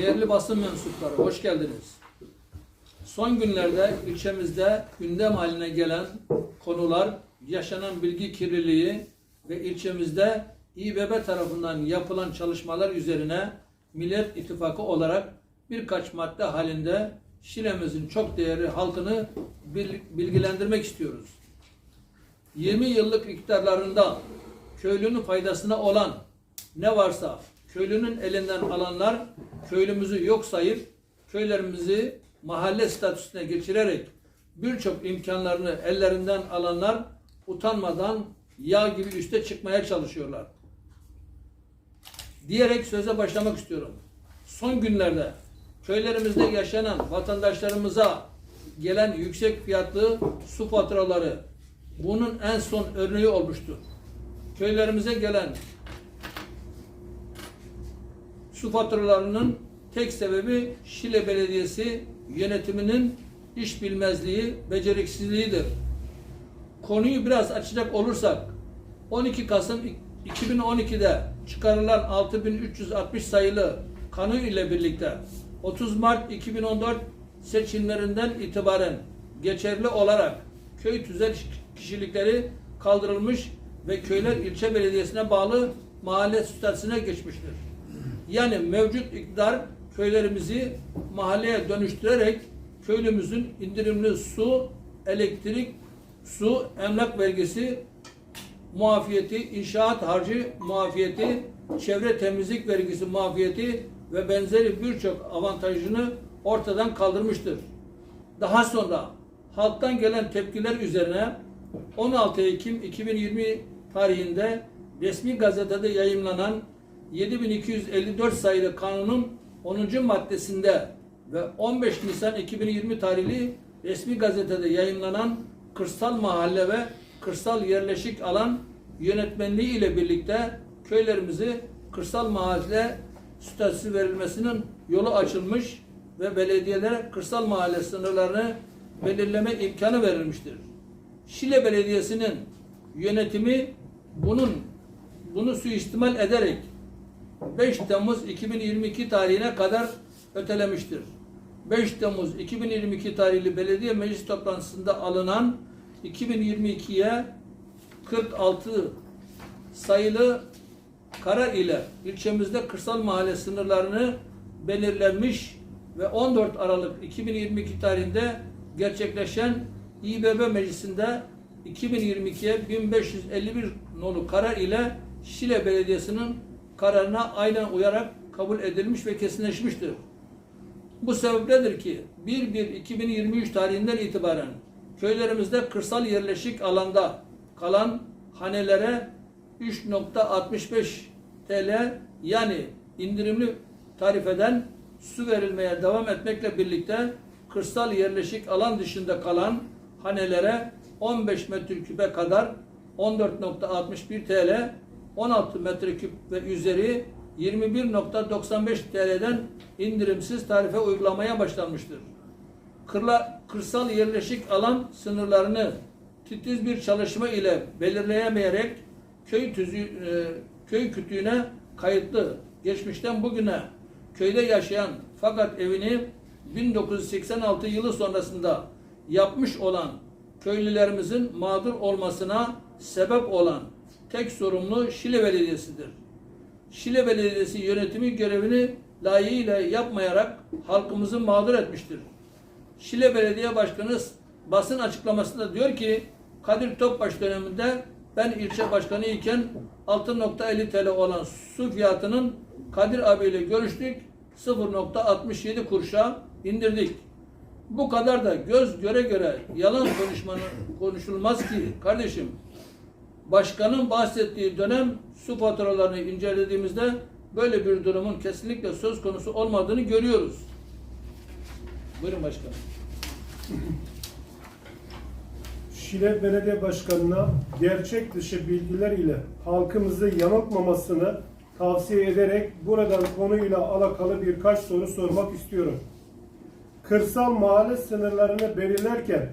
Değerli basın mensupları, hoş geldiniz. Son günlerde ilçemizde gündem haline gelen konular, yaşanan bilgi kirliliği ve ilçemizde İBB tarafından yapılan çalışmalar üzerine Millet İttifakı olarak birkaç madde halinde Şile'mizin çok değerli halkını bil- bilgilendirmek istiyoruz. 20 yıllık iktidarlarında köylünün faydasına olan ne varsa köylünün elinden alanlar köylümüzü yok sayıp köylerimizi mahalle statüsüne geçirerek birçok imkanlarını ellerinden alanlar utanmadan yağ gibi üste çıkmaya çalışıyorlar. Diyerek söze başlamak istiyorum. Son günlerde köylerimizde yaşanan vatandaşlarımıza gelen yüksek fiyatlı su faturaları bunun en son örneği olmuştur. Köylerimize gelen su faturalarının tek sebebi Şile Belediyesi yönetiminin iş bilmezliği, beceriksizliğidir. Konuyu biraz açacak olursak 12 Kasım 2012'de çıkarılan 6360 sayılı kanun ile birlikte 30 Mart 2014 seçimlerinden itibaren geçerli olarak köy tüzel kişilikleri kaldırılmış ve köyler ilçe belediyesine bağlı mahalle statüsüne geçmiştir. Yani mevcut iktidar köylerimizi mahalleye dönüştürerek köylümüzün indirimli su, elektrik, su, emlak vergisi, muafiyeti, inşaat harcı muafiyeti, çevre temizlik vergisi muafiyeti ve benzeri birçok avantajını ortadan kaldırmıştır. Daha sonra halktan gelen tepkiler üzerine 16 Ekim 2020 tarihinde resmi gazetede yayımlanan 7254 sayılı kanunun 10. maddesinde ve 15 Nisan 2020 tarihli resmi gazetede yayınlanan kırsal mahalle ve kırsal yerleşik alan yönetmenliği ile birlikte köylerimizi kırsal mahalle statüsü verilmesinin yolu açılmış ve belediyelere kırsal mahalle sınırlarını belirleme imkanı verilmiştir. Şile Belediyesi'nin yönetimi bunun bunu suistimal ederek 5 Temmuz 2022 tarihine kadar ötelemiştir. 5 Temmuz 2022 tarihli belediye meclis toplantısında alınan 2022'ye 46 sayılı karar ile ilçemizde kırsal mahalle sınırlarını belirlenmiş ve 14 Aralık 2022 tarihinde gerçekleşen İBB Meclisi'nde 2022'ye 1551 nolu karar ile Şile Belediyesi'nin kararına aynen uyarak kabul edilmiş ve kesinleşmiştir. Bu sebepledir ki 1-1-2023 tarihinden itibaren köylerimizde kırsal yerleşik alanda kalan hanelere 3.65 TL yani indirimli tarifeden su verilmeye devam etmekle birlikte kırsal yerleşik alan dışında kalan hanelere 15 metreküpe kadar 14.61 TL 16 metreküp ve üzeri 21.95 TL'den indirimsiz tarife uygulamaya başlanmıştır. Kırla, kırsal yerleşik alan sınırlarını titiz bir çalışma ile belirleyemeyerek köy tüzü, e, köy kütüğüne kayıtlı geçmişten bugüne köyde yaşayan fakat evini 1986 yılı sonrasında yapmış olan köylülerimizin mağdur olmasına sebep olan tek sorumlu Şile Belediyesi'dir. Şile Belediyesi yönetimi görevini layığıyla yapmayarak halkımızı mağdur etmiştir. Şile Belediye Başkanı basın açıklamasında diyor ki Kadir Topbaş döneminde ben ilçe başkanı iken 6.50 TL olan su fiyatının Kadir abiyle görüştük 0.67 kuruşa indirdik. Bu kadar da göz göre göre yalan konuşmanın konuşulmaz ki kardeşim. Başkanın bahsettiği dönem su faturalarını incelediğimizde böyle bir durumun kesinlikle söz konusu olmadığını görüyoruz. Buyurun başkanım. Şile Belediye Başkanı'na gerçek dışı bilgiler ile halkımızı yanıltmamasını tavsiye ederek buradan konuyla alakalı birkaç soru sormak istiyorum. Kırsal mahalle sınırlarını belirlerken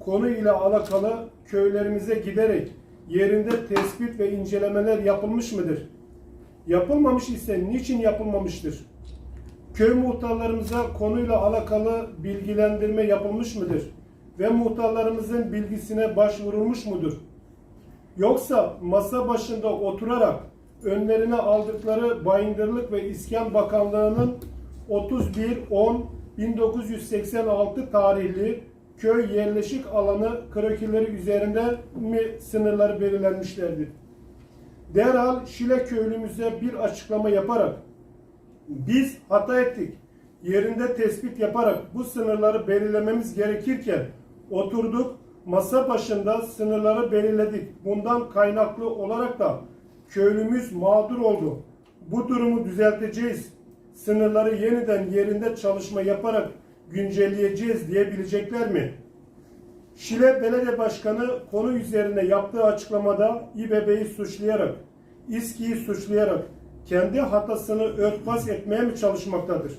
konuyla alakalı köylerimize giderek yerinde tespit ve incelemeler yapılmış mıdır? Yapılmamış ise niçin yapılmamıştır? Köy muhtarlarımıza konuyla alakalı bilgilendirme yapılmış mıdır? Ve muhtarlarımızın bilgisine başvurulmuş mudur? Yoksa masa başında oturarak önlerine aldıkları Bayındırlık ve İskan Bakanlığı'nın 31-10-1986 tarihli köy yerleşik alanı krokileri üzerinde mi sınırları belirlenmişlerdir? Derhal Şile köylümüze bir açıklama yaparak biz hata ettik. Yerinde tespit yaparak bu sınırları belirlememiz gerekirken oturduk masa başında sınırları belirledik. Bundan kaynaklı olarak da köylümüz mağdur oldu. Bu durumu düzelteceğiz. Sınırları yeniden yerinde çalışma yaparak güncelleyeceğiz diyebilecekler mi? Şile Belediye Başkanı konu üzerine yaptığı açıklamada İBB'yi suçlayarak, İSKİ'yi suçlayarak kendi hatasını örtbas etmeye mi çalışmaktadır?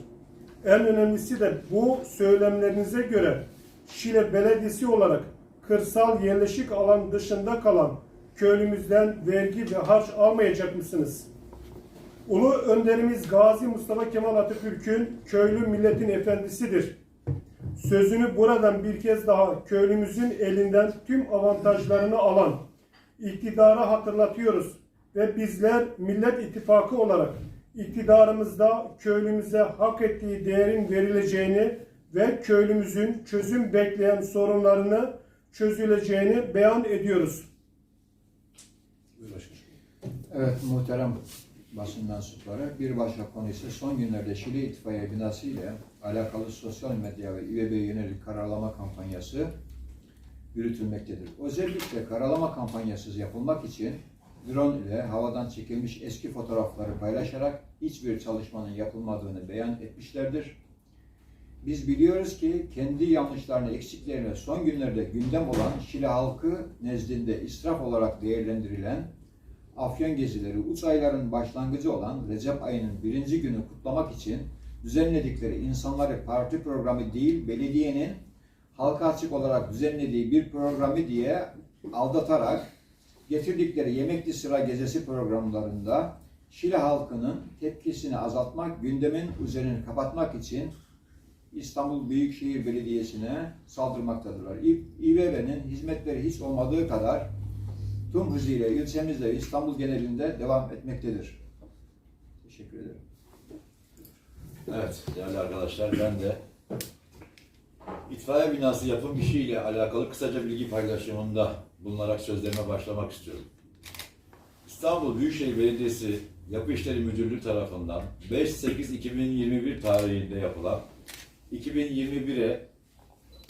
En önemlisi de bu söylemlerinize göre Şile Belediyesi olarak kırsal yerleşik alan dışında kalan köylümüzden vergi ve harç almayacak mısınız? Ulu önderimiz Gazi Mustafa Kemal Atatürk'ün köylü milletin efendisidir. Sözünü buradan bir kez daha köylümüzün elinden tüm avantajlarını alan iktidara hatırlatıyoruz ve bizler Millet İttifakı olarak iktidarımızda köylümüze hak ettiği değerin verileceğini ve köylümüzün çözüm bekleyen sorunlarını çözüleceğini beyan ediyoruz. Evet muhterem basın mensupları bir başka konu ise son günlerde Şili İtfaiye binası ile alakalı sosyal medya ve İBB'ye yönelik karalama kampanyası yürütülmektedir. Özellikle karalama kampanyası yapılmak için drone ile havadan çekilmiş eski fotoğrafları paylaşarak hiçbir çalışmanın yapılmadığını beyan etmişlerdir. Biz biliyoruz ki kendi yanlışlarını, eksiklerini son günlerde gündem olan Şili halkı nezdinde israf olarak değerlendirilen Afyon gezileri uç ayların başlangıcı olan Recep ayının birinci günü kutlamak için düzenledikleri insanları parti programı değil belediyenin halka açık olarak düzenlediği bir programı diye aldatarak getirdikleri yemekli sıra gecesi programlarında Şile halkının tepkisini azaltmak, gündemin üzerini kapatmak için İstanbul Büyükşehir Belediyesi'ne saldırmaktadırlar. İ- İBB'nin hizmetleri hiç olmadığı kadar tüm hızıyla ilçemizde İstanbul genelinde devam etmektedir. Teşekkür ederim. Evet değerli arkadaşlar ben de itfaiye binası yapım işiyle alakalı kısaca bilgi paylaşımında bulunarak sözlerime başlamak istiyorum. İstanbul Büyükşehir Belediyesi Yapı İşleri Müdürlüğü tarafından 5-8-2021 tarihinde yapılan 2021'e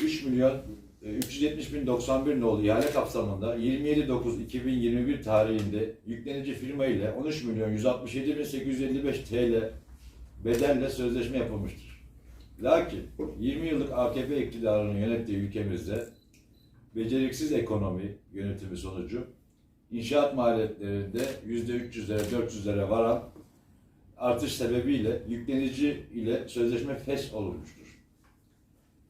3 milyon e, 370 bin 91 nolu ihale kapsamında 27.9.2021 tarihinde yüklenici firma ile 13 milyon 167 bin 855 TL bedelle sözleşme yapılmıştır. Lakin 20 yıllık AKP iktidarının yönettiği ülkemizde beceriksiz ekonomi yönetimi sonucu inşaat maliyetlerinde %300'lere 400'lere varan artış sebebiyle yüklenici ile sözleşme fesh olunmuştur.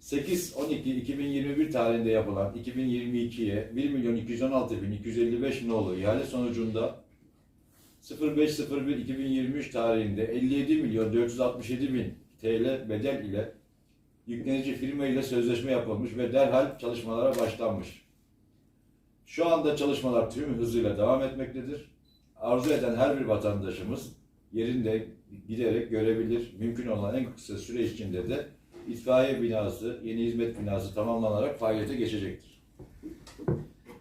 8-12-2021 tarihinde yapılan 2022'ye 1 milyon 216 bin 255 nolu ihale sonucunda 05.01.2023 tarihinde 57 milyon 467 bin TL bedel ile yüklenici firma ile sözleşme yapılmış ve derhal çalışmalara başlanmış. Şu anda çalışmalar tüm hızıyla devam etmektedir. Arzu eden her bir vatandaşımız yerinde giderek görebilir. Mümkün olan en kısa süre içinde de itfaiye binası, yeni hizmet binası tamamlanarak faaliyete geçecektir.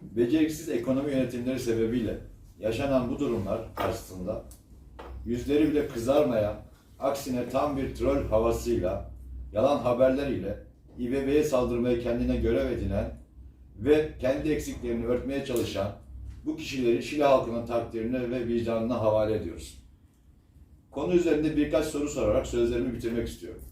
Beceriksiz ekonomi yönetimleri sebebiyle yaşanan bu durumlar karşısında yüzleri bile kızarmayan, aksine tam bir troll havasıyla, yalan haberler ile İBB'ye saldırmayı kendine görev edinen ve kendi eksiklerini örtmeye çalışan bu kişileri Şile halkının takdirine ve vicdanına havale ediyoruz. Konu üzerinde birkaç soru sorarak sözlerimi bitirmek istiyorum.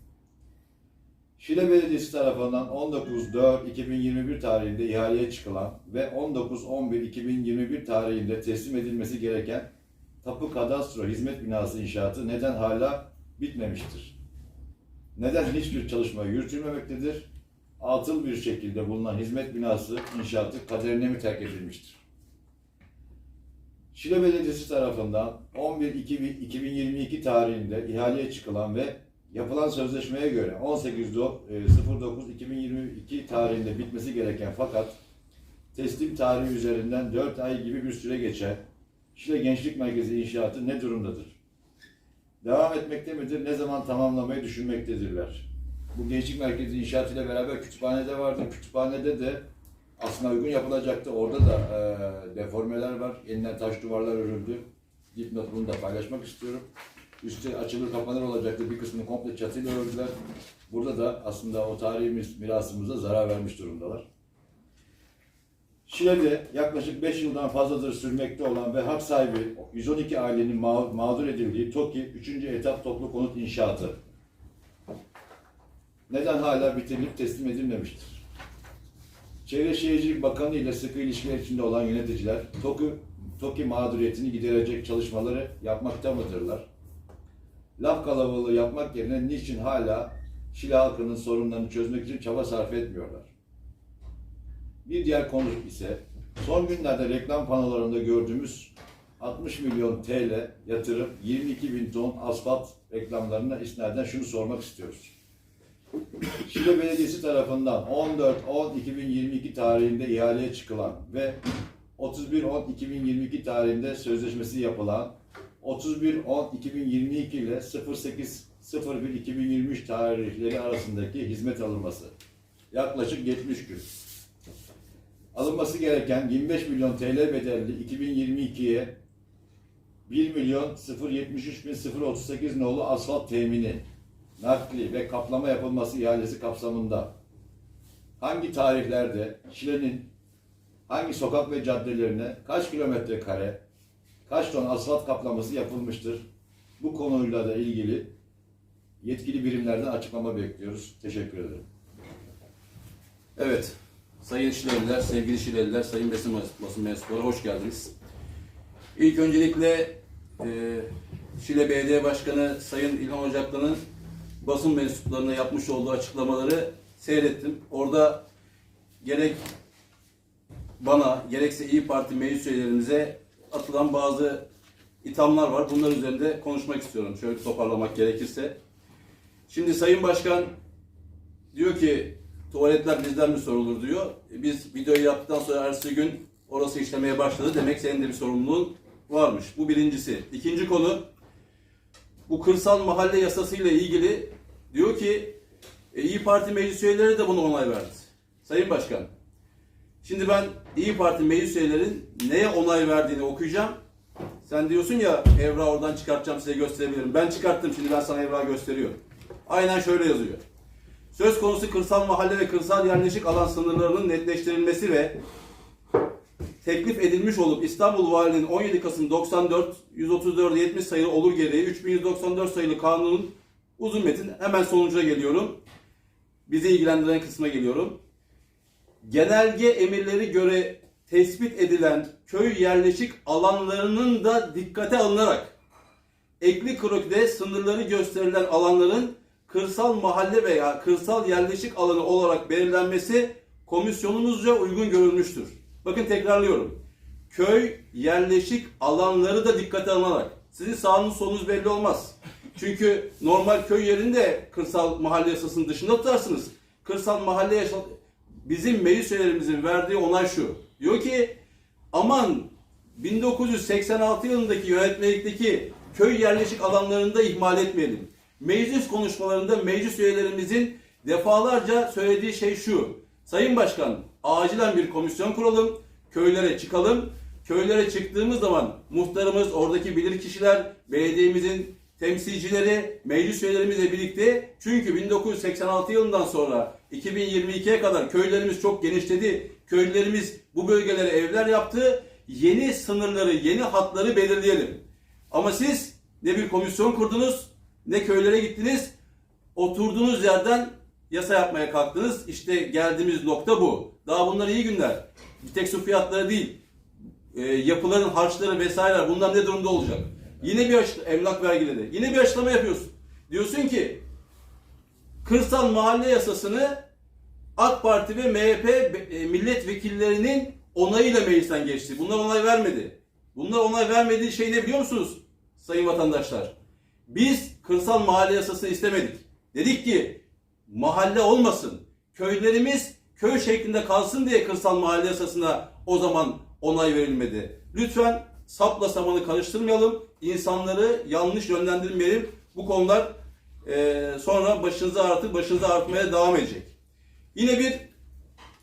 Şile Belediyesi tarafından 19.4.2021 tarihinde ihaleye çıkılan ve 19.11.2021 tarihinde teslim edilmesi gereken Tapu Kadastro Hizmet Binası inşaatı neden hala bitmemiştir? Neden hiçbir çalışma yürütülmemektedir? Atıl bir şekilde bulunan hizmet binası inşaatı kaderine mi terk edilmiştir? Şile Belediyesi tarafından 11.2022 tarihinde ihaleye çıkılan ve yapılan sözleşmeye göre 18.09.2022 tarihinde bitmesi gereken fakat teslim tarihi üzerinden 4 ay gibi bir süre geçen Şile Gençlik Merkezi inşaatı ne durumdadır? Devam etmekte midir? Ne zaman tamamlamayı düşünmektedirler? Bu Gençlik Merkezi inşaatıyla beraber kütüphanede vardı. Kütüphanede de aslında uygun yapılacaktı. Orada da e, deformeler var. Yeniden taş duvarlar örüldü. Dipnot bunu da paylaşmak istiyorum. Üstü açılır kapanır olacaktı. Bir kısmını komple çatıyla ördüler. Burada da aslında o tarihimiz, mirasımıza zarar vermiş durumdalar. Şile'de yaklaşık 5 yıldan fazladır sürmekte olan ve hak sahibi 112 ailenin mağ- mağdur edildiği TOKİ 3. etap toplu konut inşaatı neden hala bitirilip teslim edilmemiştir? Çevre Şehircilik Bakanı ile sıkı ilişkiler içinde olan yöneticiler TOKİ, TOKİ mağduriyetini giderecek çalışmaları yapmakta mıdırlar? Laf kalabalığı yapmak yerine niçin hala Şile halkının sorunlarını çözmek için çaba sarf etmiyorlar? Bir diğer konu ise son günlerde reklam panolarında gördüğümüz 60 milyon TL yatırım 22 bin ton asfalt reklamlarına isnaden şunu sormak istiyoruz. Şile Belediyesi tarafından 14-10-2022 tarihinde ihaleye çıkılan ve 31-10-2022 tarihinde sözleşmesi yapılan 31-10-2022 ile 08-01-2023 tarihleri arasındaki hizmet alınması yaklaşık 70 gün. Alınması gereken 25 milyon TL bedelli 2022'ye 1 milyon 073 bin 038 nolu asfalt temini, nakli ve kaplama yapılması ihalesi kapsamında hangi tarihlerde Şile'nin hangi sokak ve caddelerine kaç kilometre kare, kaç ton asfalt kaplaması yapılmıştır? Bu konuyla da ilgili yetkili birimlerden açıklama bekliyoruz. Teşekkür ederim. Evet, sayın Şileliler, sevgili Şileliler, sayın basın, basın mensupları hoş geldiniz. İlk öncelikle e, Şile Belediye Başkanı Sayın İlhan Ocaklı'nın basın mensuplarına yapmış olduğu açıklamaları seyrettim. Orada gerek bana, gerekse İyi Parti meclis üyelerimize atılan bazı ithamlar var. Bunlar üzerinde konuşmak istiyorum. Şöyle toparlamak gerekirse. Şimdi Sayın Başkan Diyor ki tuvaletler bizden mi sorulur diyor. E, Biz videoyu yaptıktan sonra ertesi gün orası işlemeye başladı. Demek senin de bir sorumluluğun varmış. Bu birincisi. İkinci konu bu kırsal mahalle yasası ile ilgili diyor ki e, İyi Parti meclis üyeleri de buna onay verdi. Sayın Başkan. Şimdi ben İyi Parti meclis üyelerin neye onay verdiğini okuyacağım. Sen diyorsun ya evrağı oradan çıkartacağım size gösterebilirim. Ben çıkarttım şimdi ben sana evrağı gösteriyorum. Aynen şöyle yazıyor. Söz konusu kırsal mahalle ve kırsal yerleşik alan sınırlarının netleştirilmesi ve teklif edilmiş olup İstanbul Valiliğinin 17 Kasım 94 134 70 sayılı olur gereği 3194 sayılı kanunun uzun metin hemen sonucuna geliyorum. Bizi ilgilendiren kısma geliyorum. Genelge emirleri göre tespit edilen köy yerleşik alanlarının da dikkate alınarak ekli krokide sınırları gösterilen alanların kırsal mahalle veya kırsal yerleşik alanı olarak belirlenmesi komisyonumuzca uygun görülmüştür. Bakın tekrarlıyorum. Köy yerleşik alanları da dikkate alınarak. Sizin sağınız solunuz belli olmaz. Çünkü normal köy yerinde kırsal mahalle yasasının dışında tutarsınız. Kırsal mahalle bizim meclis üyelerimizin verdiği onay şu. Diyor ki aman 1986 yılındaki yönetmelikteki köy yerleşik alanlarında ihmal etmeyelim. Meclis konuşmalarında meclis üyelerimizin defalarca söylediği şey şu. Sayın Başkan, acilen bir komisyon kuralım, köylere çıkalım. Köylere çıktığımız zaman muhtarımız, oradaki bilirkişiler, belediyemizin temsilcileri, meclis üyelerimizle birlikte çünkü 1986 yılından sonra 2022'ye kadar köylerimiz çok genişledi. Köylülerimiz bu bölgelere evler yaptı. Yeni sınırları, yeni hatları belirleyelim. Ama siz ne bir komisyon kurdunuz, ne köylere gittiniz, oturduğunuz yerden yasa yapmaya kalktınız. İşte geldiğimiz nokta bu. Daha bunlar iyi günler. Bir tek su fiyatları değil, e, yapıların harçları vesaireler bunlar ne durumda olacak? Yine bir açıklama, emlak vergileri. Yine bir açıklama yapıyorsun. Diyorsun ki kırsal mahalle yasasını AK Parti ve MHP e, milletvekillerinin onayıyla meclisten geçti. Bunlar onay vermedi. Bunlar onay vermediği şey ne biliyor musunuz sayın vatandaşlar? Biz kırsal mahalle yasası istemedik. Dedik ki mahalle olmasın. Köylerimiz köy şeklinde kalsın diye kırsal mahalle yasasına o zaman onay verilmedi. Lütfen sapla samanı karıştırmayalım. insanları yanlış yönlendirmeyelim. Bu konular eee, sonra başınıza artık başınıza artmaya devam edecek. Yine bir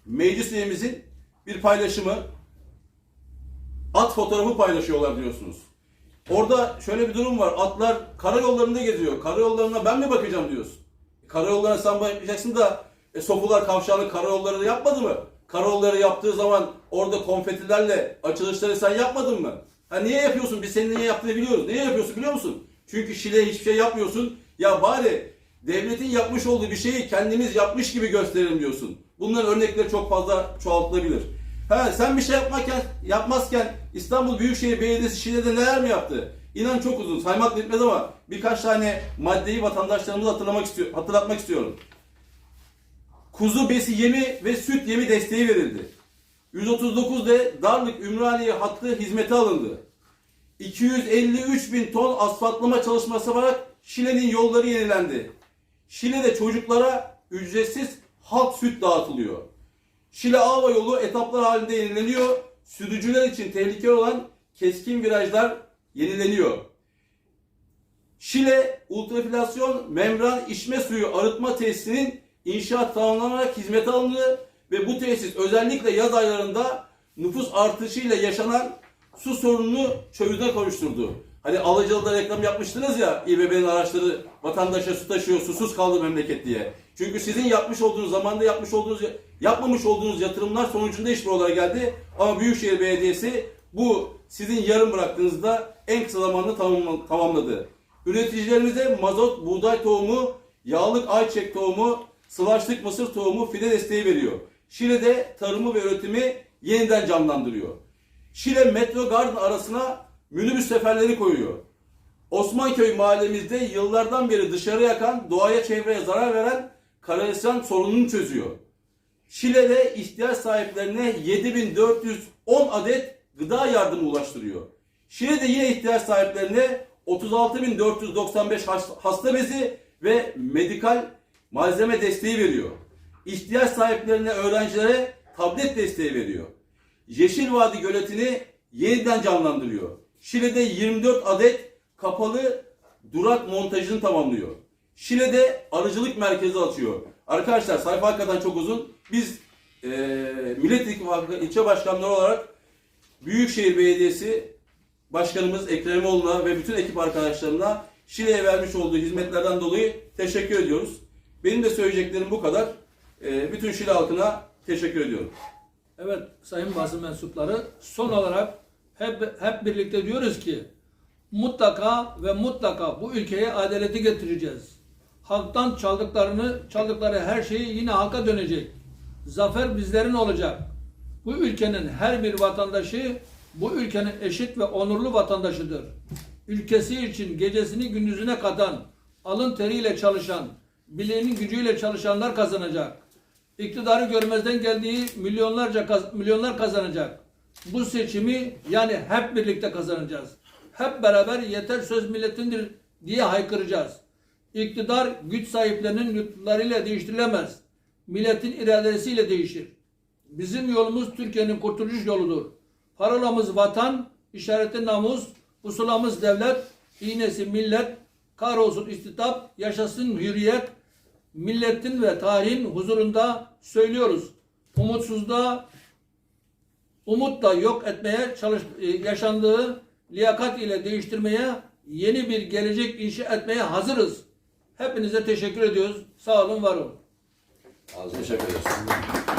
meclis üyemizin bir paylaşımı at fotoğrafı paylaşıyorlar diyorsunuz. Orada şöyle bir durum var. Atlar karayollarında geziyor. Karayollarına ben mi bakacağım diyorsun. Karayollarına sen bakacaksın da e, Sofular Kavşağı'nın karayollarını yapmadı mı? Karayolları yaptığı zaman orada konfetilerle açılışları sen yapmadın mı? Ha niye yapıyorsun? Biz senin niye yaptığını biliyoruz. Niye yapıyorsun biliyor musun? Çünkü Şile'ye hiçbir şey yapmıyorsun. Ya bari devletin yapmış olduğu bir şeyi kendimiz yapmış gibi gösterelim diyorsun. Bunların örnekleri çok fazla çoğaltılabilir. Ha sen bir şey yapmakken, yapmazken İstanbul Büyükşehir Belediyesi Şile'de neler mi yaptı? İnan çok uzun. Saymak bitmez ama birkaç tane maddeyi vatandaşlarımıza hatırlamak istiyor, hatırlatmak istiyorum. Kuzu besi yemi ve süt yemi desteği verildi. 139'da Darlık Ümraniye hattı hizmete alındı. 253 bin ton asfaltlama çalışması yaparak Şile'nin yolları yenilendi. Şile'de çocuklara ücretsiz halk süt dağıtılıyor. Şile Ava yolu etaplar halinde yenileniyor. Sürücüler için tehlikeli olan keskin virajlar yenileniyor. Şile ultrafilasyon membran içme suyu arıtma tesisinin inşaat tamamlanarak hizmete alındı ve bu tesis özellikle yaz aylarında nüfus artışıyla yaşanan su sorununu çözüme kavuşturdu. Hani Alacalı'da reklam yapmıştınız ya İBB'nin araçları vatandaşa su taşıyor, susuz kaldı memleket diye. Çünkü sizin yapmış olduğunuz zamanda yapmış olduğunuz yapmamış olduğunuz yatırımlar sonucunda iş buralara geldi. Ama Büyükşehir Belediyesi bu sizin yarım bıraktığınızda en kısa zamanda tamam- tamamladı. Üreticilerimize mazot, buğday tohumu, yağlık ayçiçek tohumu, sıvaçlık mısır tohumu fide desteği veriyor. Şile'de tarımı ve üretimi yeniden canlandırıyor. Şile Metro Garden arasına minibüs seferleri koyuyor. Osmanköy mahallemizde yıllardan beri dışarı yakan, doğaya çevreye zarar veren kanalizasyon sorununu çözüyor. Şile'de ihtiyaç sahiplerine 7410 adet gıda yardımı ulaştırıyor. Şile'de yine ihtiyaç sahiplerine 36495 has- hasta bezi ve medikal malzeme desteği veriyor. İhtiyaç sahiplerine, öğrencilere tablet desteği veriyor. Yeşil Vadi göletini yeniden canlandırıyor. Şile'de 24 adet kapalı durak montajını tamamlıyor. Şile'de arıcılık merkezi açıyor. Arkadaşlar sayfa hakikaten çok uzun. Biz eee Millet İttifakı ilçe başkanları olarak Büyükşehir Belediyesi Başkanımız Ekrem İmamoğlu'na ve bütün ekip arkadaşlarına Şile'ye vermiş olduğu hizmetlerden dolayı teşekkür ediyoruz. Benim de söyleyeceklerim bu kadar. Eee, bütün Şile halkına teşekkür ediyorum. Evet sayın basın mensupları son olarak hep, hep birlikte diyoruz ki mutlaka ve mutlaka bu ülkeye adaleti getireceğiz. Halktan çaldıklarını, çaldıkları her şeyi yine halka dönecek. Zafer bizlerin olacak. Bu ülkenin her bir vatandaşı bu ülkenin eşit ve onurlu vatandaşıdır. Ülkesi için gecesini gündüzüne katan, alın teriyle çalışan, bileğinin gücüyle çalışanlar kazanacak. İktidarı görmezden geldiği milyonlarca kaz- milyonlar kazanacak. Bu seçimi yani hep birlikte kazanacağız. Hep beraber yeter söz milletindir diye haykıracağız. İktidar güç sahiplerinin lütuflarıyla değiştirilemez. Milletin iradesiyle değişir. Bizim yolumuz Türkiye'nin kurtuluş yoludur. Parolamız vatan, işareti namus, pusulamız devlet, iğnesi millet, kahrolsun istitap, yaşasın hürriyet, milletin ve tarihin huzurunda söylüyoruz. Umutsuzluğa, umut da yok etmeye çalış, e, yaşandığı liyakat ile değiştirmeye, yeni bir gelecek inşa etmeye hazırız. Hepinize teşekkür ediyoruz. Sağ olun, var olun. Teşekkür ederiz.